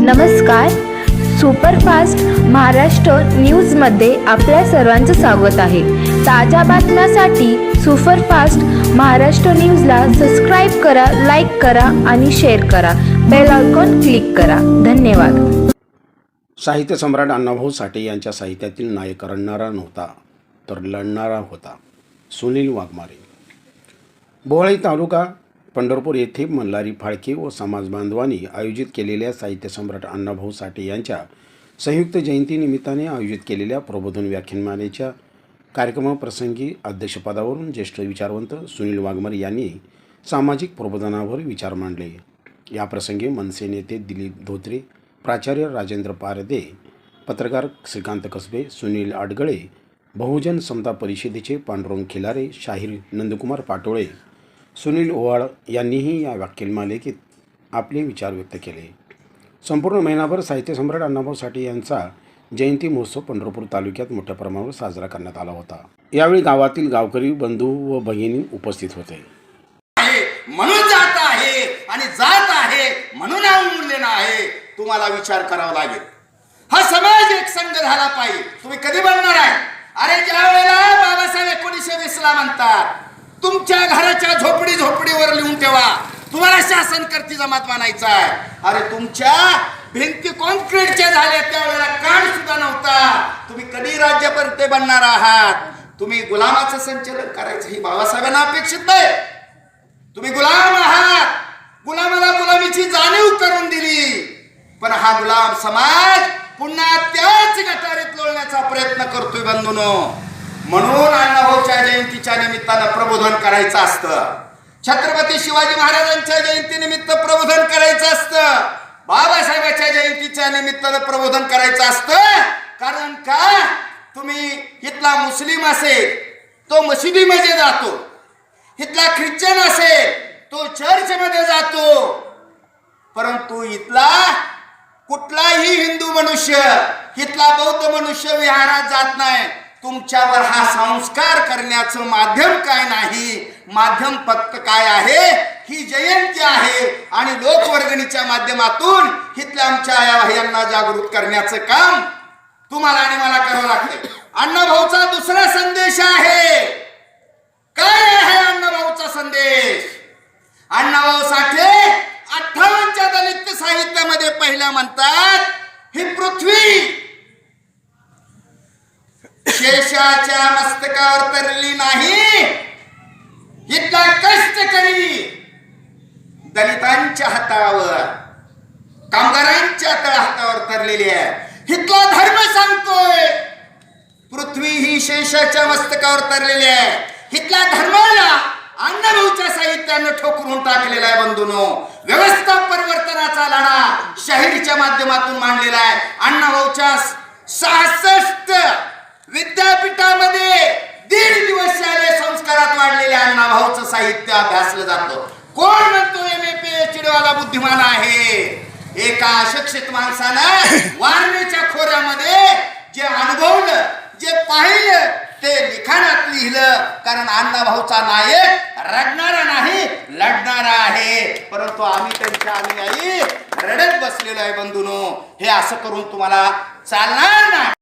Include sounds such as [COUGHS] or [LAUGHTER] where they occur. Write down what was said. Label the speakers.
Speaker 1: नमस्कार. सुपरफास्ट महाराष्ट्र न्यूजमध्ये आपल्या सर्वांचं स्वागत आहे. ताज्या बातम्यासाठी सुपरफास्ट महाराष्ट्र न्यूजला सबस्क्राईब करा लाईक करा आणि शेअर करा. बेल आयकॉन क्लिक करा. धन्यवाद.
Speaker 2: साहित्य सम्राट अण्णाभाऊ साठे यांच्या साहित्यातील नायक रडणारा नव्हता तर लढणारा होता. सुनील वाघमारे. बोहळी तालुका पंढरपूर येथे मल्हारी फाळके व समाजबांधवांनी आयोजित केलेल्या साहित्य सम्राट अण्णाभाऊ साठे यांच्या संयुक्त जयंतीनिमित्ताने आयोजित केलेल्या प्रबोधन व्याख्यानमालेच्या कार्यक्रमाप्रसंगी अध्यक्षपदावरून ज्येष्ठ विचारवंत सुनील वाघमर यांनी सामाजिक प्रबोधनावर विचार मांडले. याप्रसंगी मनसे नेते दिलीप धोत्रे प्राचार्य राजेंद्र पारदे पत्रकार श्रीकांत कसबे सुनील आडगळे बहुजन समता परिषदेचे पांडुरंग खिलारे शाहीर नंदकुमार पाटोळे सुनील ओवाळ यांनीही या व्याख्यानमालिकेत आपले विचार व्यक्त केले. संपूर्ण महिनाभर साहित्य सम्राट अण्णाभाऊ साठे यांचा जयंती महोत्सव पंढरपूर तालुक्यात मोठ्या प्रमाणावर साजरा करण्यात आला होता. यावेळी गावातील गावकरी बंधू व भगिनी उपस्थित होते.
Speaker 3: म्हणून जात आहे आणि जात आहे म्हणून अवमूल्यन आहे. तुम्हाला विचार करावा लागेल. हा समाज एक संघ झाला पाहिजे. तुम्ही कधी बनणार आहे? अरे ज्या वेळेला बाबासाहेब एकोणीसशे वीस ला म्हणतात तुमच्या घराच्या झोपडी झोपडीवर लिहून ठेवा. तुम्हाला शासन करती जमात मानायचा आहे. अरे तुमच्या भिंती कॉन्क्रीटच्या झाल्या त्यावेळेला काळ सुद्धा नव्हता. तुम्ही कधी राज्यकर्ते बनणार आहात? तुम्ही गुलामाचं संचलन करायचं ही बाबासाहेबांना अपेक्षित नाही. तुम्ही गुलाम आहात. गुलामाला गुलामीची जाणीव करून दिली. पण हा गुलाम समाज पुन्हा त्याच गटारीत लोळण्याचा प्रयत्न करतोय बंधून. म्हणून अण्णाभाऊच्या जयंतीच्या निमित्तानं प्रबोधन करायचं असतं. छत्रपती शिवाजी महाराजांच्या जयंतीनिमित्त प्रबोधन करायचं असतं. बाबासाहेबांच्या जयंतीच्या निमित्तानं प्रबोधन करायचं असतं. कारण का? तुम्ही इथला मुस्लिम असेल तो मशिदीमध्ये जातो. इथला ख्रिश्चन असेल तो चर्च मध्ये जातो. परंतु इथला कुठलाही हिंदू मनुष्य इथला बौद्ध मनुष्य विहारात जात नाही. तुमच्यावर हा संस्कार करण्याचं माध्यम काय नाही? माध्यम फक्त काय आहे? ही जयंती आहे आणि लोकवर्गणीच्या माध्यमातून इथल्या आमच्या या यांना जागृत करण्याचं काम तुम्हाला आणि मला करावं लागते अण्णाभाऊचा दुसरा संदेश आहे. काय आहे अण्णाभाऊचा संदेश? अण्णाभाऊ साठे अठ्ठावन्नच्या दलित साहित्यामध्ये पहिल्या म्हणतात ही पृथ्वी शेषाच्या मस्तकावर तरली नाही. इतका कष्ट करी. दलितांच्या हातावर कामगारांच्या तळहातावर तरलेली आहे. इथला धर्म सांगतोय. पृथ्वी ही शेषाच्या मस्तकावर तरलेली आहे. इथल्या धर्माला अण्णाभाऊच्या साहित्यानं ठोकरून टाकलेला आहे बंधूनो. व्यवस्था परिवर्तनाचा लढा शाहिरीच्या माध्यमातून मांडलेला आहे. अण्णाभाऊच्या सहासष्ट साहित्य अभ्यासलं जातं. कोण म्हणतो M A P H D वाला बुद्धिमान आहे? एका अशिक्षित माणसानं [COUGHS] वारणेच्या खोऱ्यामध्ये जे अनुभवलं जे पाहिलं ते लिखाणात लिहिलं. कारण अण्णाभाऊचा नायक रडणारा नाही लढणारा आहे. परंतु आम्ही त्यांच्या अनुयायी रडत बसलेलो आहे बंधूनो. हे असं करून तुम्हाला चालणार नाही.